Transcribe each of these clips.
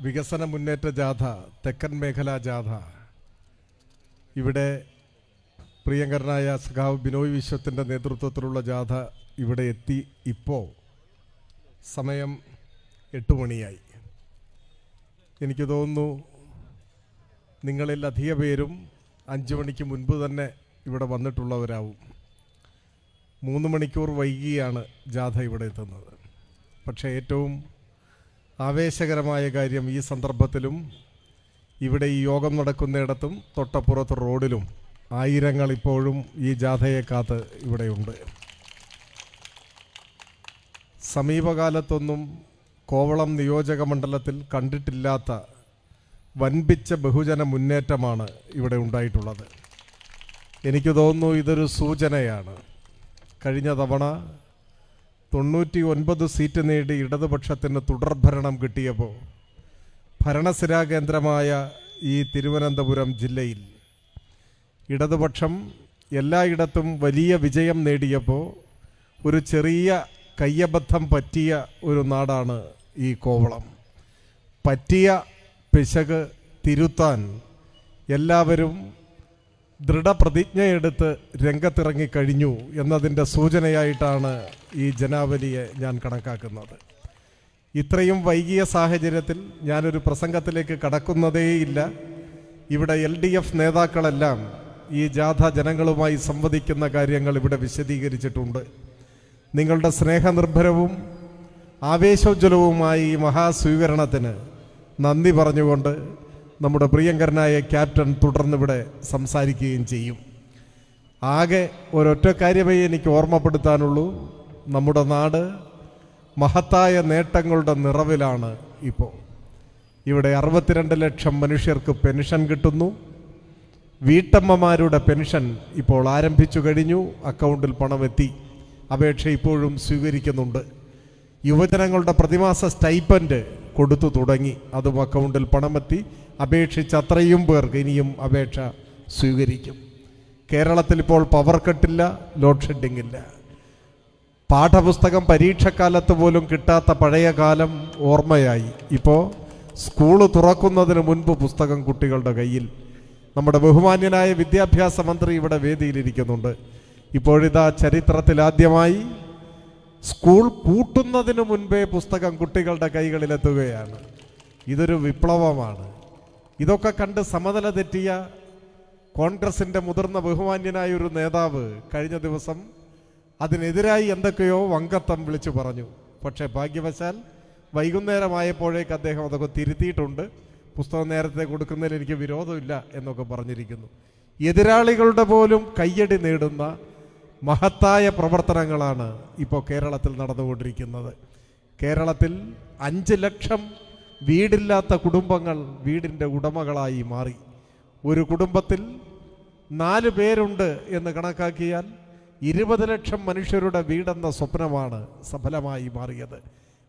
വികസന മുന്നേറ്റ ജാഥ തെക്കൻ മേഖലാ ജാഥ. ഇവിടെ പ്രിയങ്കരനായ സഖാവ് ബിനോയ് വിശ്വത്തിന്റെ നേതൃത്വത്തിലുള്ള ജാഥ ഇവിടെ എത്തി. ഇപ്പോൾ സമയം എട്ട് മണിയായി. എനിക്ക് തോന്നുന്നു നിങ്ങളിൽ അധിക പേരും അഞ്ച് മണിക്ക് മുൻപ് തന്നെ ഇവിടെ വന്നിട്ടുള്ളവരാവും. മൂന്ന് മണിക്കൂർ വൈകിയാണ് ജാഥ ഇവിടെ എത്തുന്നത്. പക്ഷേ ഏറ്റവും ആവേശകരമായ കാര്യം ഈ സന്ദർഭത്തിലും ഇവിടെ ഈ യോഗം നടക്കുന്നിടത്തും തൊട്ടപ്പുറത്ത് റോഡിലും ആയിരങ്ങൾ ഇപ്പോഴും ഈ ജാഥയെ കാത്ത് ഇവിടെയുണ്ട്. സമീപകാലത്തൊന്നും കോവളം നിയോജക മണ്ഡലത്തിൽ കണ്ടിട്ടില്ലാത്ത വൻപിച്ച ബഹുജന മുന്നേറ്റമാണ് ഇവിടെ ഉണ്ടായിട്ടുള്ളത്. എനിക്ക് തോന്നുന്നു ഇതൊരു സൂചനയാണ്. കഴിഞ്ഞ തവണ തൊണ്ണൂറ്റി ഒൻപത് സീറ്റ് നേടി ഇടതുപക്ഷത്തിന് തുടർഭരണം കിട്ടിയപ്പോൾ ഭരണസിരാ കേന്ദ്രമായ ഈ തിരുവനന്തപുരം ജില്ലയിൽ ഇടതുപക്ഷം എല്ലായിടത്തും വലിയ വിജയം നേടിയപ്പോൾ ഒരു ചെറിയ കയ്യബദ്ധം പറ്റിയ ഒരു നാടാണ് ഈ കോവളം. പറ്റിയ പിശക് തിരുത്താൻ എല്ലാവരും ദൃഢപ്രതിജ്ഞയെടുത്ത് രംഗത്തിറങ്ങിക്കഴിഞ്ഞു എന്നതിന്റെ സൂചനയായിട്ടാണ് ഈ ജനാവലിയെ ഞാൻ കണക്കാക്കുന്നത്. ഇത്രയും വൈകിയ സാഹചര്യത്തിൽ ഞാനൊരു പ്രസംഗത്തിലേക്ക് കടക്കുന്നതേയില്ല. ഇവിടെ എൽ ഡി എഫ് നേതാക്കളെല്ലാം ഈ ജാഥ ജനങ്ങളുമായി സംവദിക്കുന്ന കാര്യങ്ങൾ ഇവിടെ വിശദീകരിച്ചിട്ടുണ്ട്. നിങ്ങളുടെ സ്നേഹനിർഭരവും ആവേശോജ്വലവുമായ ഈ മഹാസ്വീകരണത്തിന് നന്ദി പറഞ്ഞുകൊണ്ട് നമ്മുടെ പ്രിയങ്കരനായ ക്യാപ്റ്റൻ തുടർന്നിവിടെ സംസാരിക്കുകയും ചെയ്യും. ആകെ ഒരൊറ്റ കാര്യമേ എനിക്ക് ഓർമ്മപ്പെടുത്താനുള്ളൂ. നമ്മുടെ നാട് മഹത്തായ നേട്ടങ്ങളുടെ നിറവിലാണ് ഇപ്പോൾ. ഇവിടെ അറുപത്തിരണ്ട് ലക്ഷം മനുഷ്യർക്ക് പെൻഷൻ കിട്ടുന്നു. വീട്ടമ്മമാരുടെ പെൻഷൻ ഇപ്പോൾ ആരംഭിച്ചു കഴിഞ്ഞു. അക്കൗണ്ടിൽ പണമെത്തി അപേക്ഷ ഇപ്പോഴും സ്വീകരിക്കുന്നുണ്ട്. യുവജനങ്ങളുടെ പ്രതിമാസ സ്റ്റൈപ്പൻഡ് കൊടുത്തു തുടങ്ങി. അതും അക്കൗണ്ടിൽ പണമെത്തി അപേക്ഷിച്ച് അത്രയും പേർക്ക് ഇനിയും അപേക്ഷ സ്വീകരിക്കും. കേരളത്തിൽ ഇപ്പോൾ പവർ കട്ടില്ല ലോഡ് ഷെഡിംഗ് ഇല്ല. പാഠപുസ്തകം പരീക്ഷക്കാലത്ത് പോലും കിട്ടാത്ത പഴയ കാലം ഓർമ്മയായി. ഇപ്പോൾ സ്കൂൾ തുറക്കുന്നതിന് മുൻപ് പുസ്തകം കുട്ടികളുടെ കയ്യിൽ. നമ്മുടെ ബഹുമാന്യനായ വിദ്യാഭ്യാസ മന്ത്രി ഇവിടെ വേദിയിലിരിക്കുന്നുണ്ട്. ഇപ്പോഴിതാ ചരിത്രത്തിൽ ആദ്യമായി സ്കൂൾ പൂട്ടുന്നതിന് മുൻപേ പുസ്തകം കുട്ടികളുടെ കൈകളിലെത്തുകയാണ്. ഇതൊരു വിപ്ലവമാണ്. ഇതൊക്കെ കണ്ട് സമതല തെറ്റിയ കോൺഗ്രസിന്റെ മുതിർന്ന ബഹുമാന്യനായ ഒരു നേതാവ് കഴിഞ്ഞ ദിവസം അതിനെതിരായി എന്തൊക്കെയോ വങ്കത്തം വിളിച്ചു പറഞ്ഞു. പക്ഷേ ഭാഗ്യവശാൽ വൈകുന്നേരമായപ്പോഴേക്ക് അദ്ദേഹം അതൊക്കെ തിരുത്തിയിട്ടുണ്ട്. പുസ്തകം നേരത്തെ കൊടുക്കുന്നതിൽ എനിക്ക് വിരോധമില്ല എന്നൊക്കെ പറഞ്ഞിരിക്കുന്നു. എതിരാളികളുടെ പോലും കയ്യടി നേടുന്ന മഹത്തായ പ്രവർത്തനങ്ങളാണ് ഇപ്പോൾ കേരളത്തിൽ നടന്നുകൊണ്ടിരിക്കുന്നത്. കേരളത്തിൽ അഞ്ച് ലക്ഷം വീടില്ലാത്ത കുടുംബങ്ങൾ വീടിന്റെ ഉടമകളായി മാറി. ഒരു കുടുംബത്തിൽ നാല് പേരുണ്ട് എന്ന് കണക്കാക്കിയാൽ ഇരുപത് ലക്ഷം മനുഷ്യരുടെ വീടെന്ന സ്വപ്നമാണ് സഫലമായി മാറിയത്.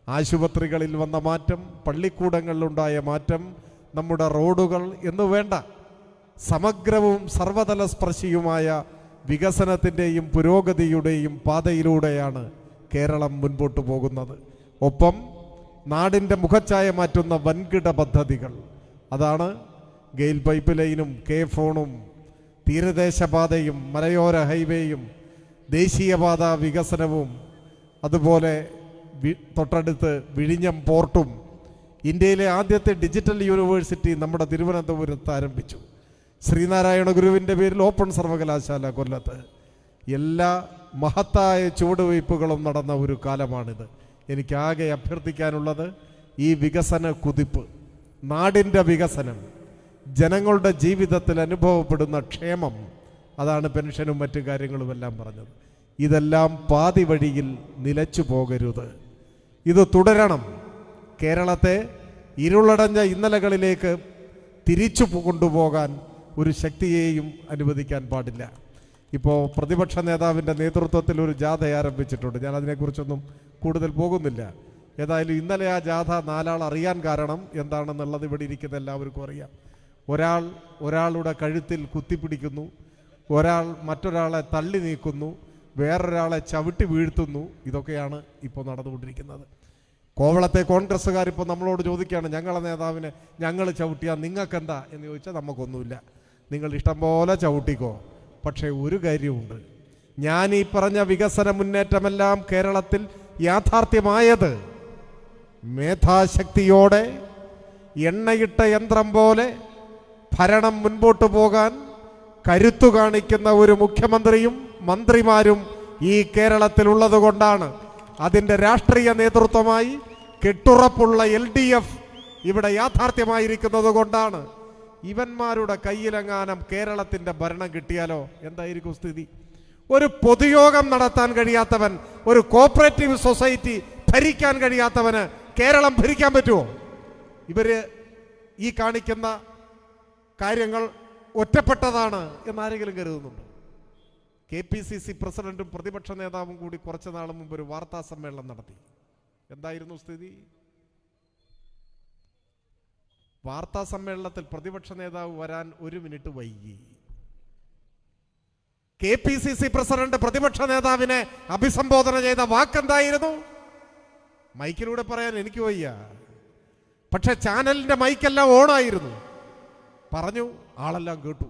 ആശുപത്രികളിൽ വന്ന മാറ്റം പള്ളിക്കൂടങ്ങളിലുണ്ടായ മാറ്റം നമ്മുടെ റോഡുകൾ എന്നു വേണ്ട സമഗ്രവും സർവതല സ്പർശിയുമായ വികസനത്തിന്റെയും പുരോഗതിയുടെയും പാതയിലൂടെയാണ് കേരളം മുൻപോട്ട് പോകുന്നത്. ഒപ്പം നാടിന്റെ മുഖച്ഛായ മാറ്റുന്ന വൻകിട പദ്ധതികൾ. അതാണ് ഗെയിൽ പൈപ്പ് ലൈനും കെ ഫോണും തീരദേശപാതയും മലയോര ഹൈവേയും ദേശീയപാത വികസനവും അതുപോലെ തൊട്ടടുത്ത് വിഴിഞ്ഞം പോർട്ടും ഇന്ത്യയിലെ ആദ്യത്തെ ഡിജിറ്റൽ യൂണിവേഴ്സിറ്റി നമ്മുടെ തിരുവനന്തപുരത്ത് ആരംഭിച്ചു. ശ്രീനാരായണ ഗുരുവിന്റെ പേരിൽ ഓപ്പൺ സർവകലാശാല കൊല്ലത്ത്. എല്ലാ മഹത്തായ ചുവടുവയ്പ്പുകളും നടന്ന ഒരു കാലമാണിത്. എനിക്കാകെ അഭ്യർത്ഥിക്കാനുള്ളത് ഈ വികസന കുതിപ്പ് നാടിന്റെ വികസനം ജനങ്ങളുടെ ജീവിതത്തിൽ അനുഭവപ്പെടുന്ന ക്ഷേമം അതാണ് പെൻഷനും മറ്റു കാര്യങ്ങളുമെല്ലാം പറഞ്ഞത്. ഇതെല്ലാം പാതി വഴിയിൽ നിലച്ചു പോകരുത്. ഇത് തുടരണം. കേരളത്തെ ഇരുളടഞ്ഞ ഇന്നലകളിലേക്ക് തിരിച്ചു കൊണ്ടുപോകാൻ ഒരു ശക്തിയെയും അനുവദിക്കാൻ പാടില്ല. ഇപ്പോൾ പ്രതിപക്ഷ നേതാവിന്റെ നേതൃത്വത്തിൽ ഒരു ജാഥ ആരംഭിച്ചിട്ടുണ്ട്. ഞാൻ അതിനെക്കുറിച്ചൊന്നും കൂടുതൽ പോകുന്നില്ല. ഏതായാലും ഇന്നലെ ആ ജാഥ നാലാൾ അറിയാൻ കാരണം എന്താണെന്നുള്ളത് ഇവിടെ ഇരിക്കുന്ന എല്ലാവർക്കും അറിയാം. ഒരാൾ ഒരാളുടെ കഴുത്തിൽ കുത്തിപ്പിടിക്കുന്നു. ഒരാൾ മറ്റൊരാളെ തള്ളി നീക്കുന്നു. വേറൊരാളെ ചവിട്ടി വീഴ്ത്തുന്നു. ഇതൊക്കെയാണ് ഇപ്പോൾ നടന്നുകൊണ്ടിരിക്കുന്നത്. കോവളത്തെ കോൺഗ്രസ്സുകാരിപ്പോൾ നമ്മളോട് ചോദിക്കുകയാണ് ഞങ്ങളെ നേതാവിനെ ഞങ്ങൾ ചവിട്ടിയാൽ നിങ്ങൾക്കെന്താ? എന്ന് ചോദിച്ചാൽ നമുക്കൊന്നുമില്ല. നിങ്ങൾ ഇഷ്ടം പോലെ ചവിട്ടിക്കോ. പക്ഷേ ഒരു കാര്യമുണ്ട് ഞാൻ ഈ പറഞ്ഞ വികസന മുന്നേറ്റമെല്ലാം കേരളത്തിൽ യാഥാർത്ഥ്യമായത് മേധാശക്തിയോടെ എണ്ണയിട്ട യന്ത്രം പോലെ ഭരണം മുൻപോട്ട് പോകാൻ കരുത്തു കാണിക്കുന്ന ഒരു മുഖ്യമന്ത്രിയും മന്ത്രിമാരും ഈ കേരളത്തിലുള്ളത് കൊണ്ടാണ് അതിന്റെ രാഷ്ട്രീയ നേതൃത്വമായി കെട്ടുറപ്പുള്ള എൽ ഡി എഫ് ഇവിടെ യാഥാർത്ഥ്യമായിരിക്കുന്നത് കൊണ്ടാണ് ഇവന്മാരുടെ കയ്യിലെങ്ങാനും കേരളത്തിന്റെ ഭരണം കിട്ടിയാലോ? എന്തായിരിക്കും സ്ഥിതി? ഒരു പൊതുയോഗം നടത്താൻ കഴിയാത്തവൻ ഒരു കോപ്പറേറ്റീവ് സൊസൈറ്റി ഭരിക്കാൻ കഴിയാത്തവന് കേരളം ഭരിക്കാൻ പറ്റുമോ? ഇവർ ഈ കാണിക്കുന്ന കാര്യങ്ങൾ ഒറ്റപ്പെട്ടതാണ് എന്നാരെങ്കിലും കരുതുന്നുണ്ട്? കെ പി സി സി പ്രസിഡന്റും പ്രതിപക്ഷ നേതാവും കൂടി കുറച്ചു നാൾ മുമ്പ് ഒരു വാർത്താ സമ്മേളനം നടത്തി. എന്തായിരുന്നു സ്ഥിതി? വാർത്താ സമ്മേളനത്തിൽ പ്രതിപക്ഷ നേതാവ് വരാൻ ഒരു മിനിറ്റ് വൈകി. K P C C president പ്രതിപക്ഷ നേതാവിനെ അഭിസംബോധന ചെയ്ത വാക്കെന്തായിരുന്നു? മൈക്കിലൂടെ പറയാൻ എനിക്ക് വയ്യ. പക്ഷെ ചാനലിന്റെ മൈക്കെല്ലാം ഓണായിരുന്നു. പറഞ്ഞു ആളെല്ലാം കേട്ടു.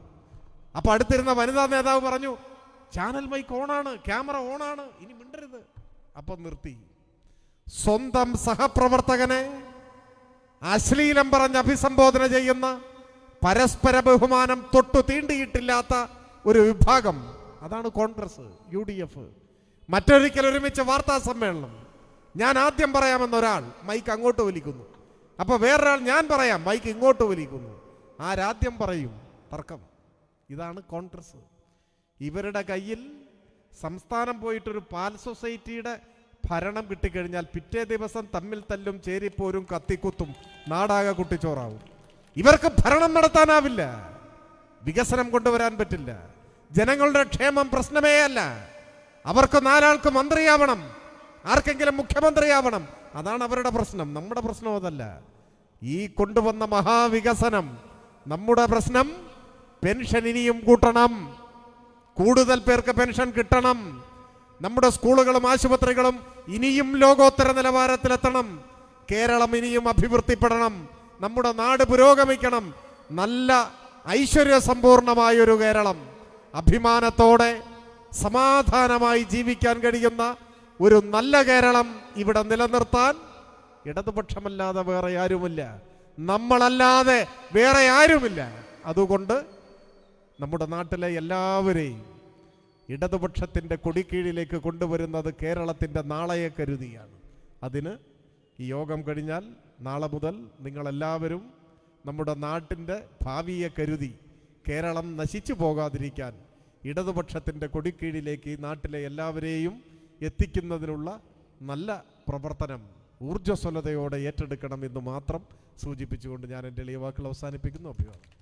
അപ്പൊ അടുത്തിരുന്ന വനിതാ നേതാവ് പറഞ്ഞു ചാനൽ മൈക്ക് ഓണാണ് ക്യാമറ ഓണാണ് ഇനി മിണ്ടരുത്. അപ്പൊ നിർത്തി. സ്വന്തം സഹപ്രവർത്തകനെ അശ്ലീലം പറഞ്ഞ് അഭിസംബോധന ചെയ്യുന്ന പരസ്പര ബഹുമാനം തൊട്ടു തീണ്ടിയിട്ടില്ലാത്ത ഒരു വിഭാഗം. അതാണ് കോൺഗ്രസ് യു ഡി എഫ് മറ്റൊരിക്കൽ ഒരുമിച്ച് വാർത്താ സമ്മേളനം. ഞാൻ ആദ്യം പറയാമെന്ന ഒരാൾ മൈക്ക് അങ്ങോട്ട് വലിക്കുന്നു. അപ്പൊ വേറൊരാൾ ഞാൻ പറയാം മൈക്ക് ഇങ്ങോട്ട് വലിക്കുന്നു. ആരാദ്യം പറയും? തർക്കം. ഇതാണ് കോൺഗ്രസ്. ഇവരുടെ കയ്യിൽ സംസ്ഥാനം പോയിട്ടൊരു പാൽ സൊസൈറ്റിയുടെ ഭരണം കിട്ടിക്കഴിഞ്ഞാൽ പിറ്റേ ദിവസം തമ്മിൽ തല്ലും ചേരിപ്പോരും കത്തിക്കുത്തും. നാടാകെ കുട്ടിച്ചോറാവും. ഇവർക്ക് ഭരണം നടത്താനാവില്ല. വികസനം കൊണ്ടുവരാൻ പറ്റില്ല. ജനങ്ങളുടെ ക്ഷേമം പ്രശ്നമേ അല്ല. അവർക്ക് നാലാൾക്ക് മന്ത്രിയാവണം. ആർക്കെങ്കിലും മുഖ്യമന്ത്രിയാവണം. അതാണ് അവരുടെ പ്രശ്നം. നമ്മുടെ പ്രശ്നം അതല്ല. ഈ കൊണ്ടുവന്ന മഹാവികസനം നമ്മുടെ പ്രശ്നം. പെൻഷൻ ഇനിയും കൂട്ടണം. കൂടുതൽ പേർക്ക് പെൻഷൻ കിട്ടണം. നമ്മുടെ സ്കൂളുകളും ആശുപത്രികളും ഇനിയും ലോകോത്തര നിലവാരത്തിലെത്തണം. കേരളം ഇനിയും അഭിവൃദ്ധിപ്പെടണം. നമ്മുടെ നാട് പുരോഗമിക്കണം. നല്ല ഐശ്വര്യ സമ്പൂർണമായ ഒരു കേരളം. അഭിമാനത്തോടെ സമാധാനമായി ജീവിക്കാൻ കഴിയുന്ന ഒരു നല്ല കേരളം ഇവിടെ നിലനിർത്താൻ ഇടതുപക്ഷമല്ലാതെ വേറെ ആരുമില്ല. നമ്മളല്ലാതെ വേറെ ആരുമില്ല. അതുകൊണ്ട് നമ്മുടെ നാട്ടിലെ എല്ലാവരെയും ഇടതുപക്ഷത്തിന്റെ കൊടിക്കീഴിലേക്ക് കൊണ്ടുവരുന്നത് കേരളത്തിന്റെ നാളെയെ കരുതിയാണ്. അതിന് ഈ യോഗം കഴിഞ്ഞാൽ നാളെ മുതൽ നിങ്ങളെല്ലാവരും നമ്മുടെ നാട്ടിന്റെ ഭാവിയെ കരുതി കേരളം നശിച്ചു പോകാതിരിക്കാൻ ഇടതുപക്ഷത്തിന്റെ കൊടിക്കീഴിലേക്ക് ഈ നാട്ടിലെ എല്ലാവരെയും എത്തിക്കുന്നതിനുള്ള നല്ല പ്രവർത്തനം ഊർജസ്വലതയോടെ ഏറ്റെടുക്കണം എന്ന് മാത്രം സൂചിപ്പിച്ചുകൊണ്ട് ഞാൻ എന്റെ എളിയ വാക്കുകൾ അവസാനിപ്പിക്കുന്നു. അഭിവാദം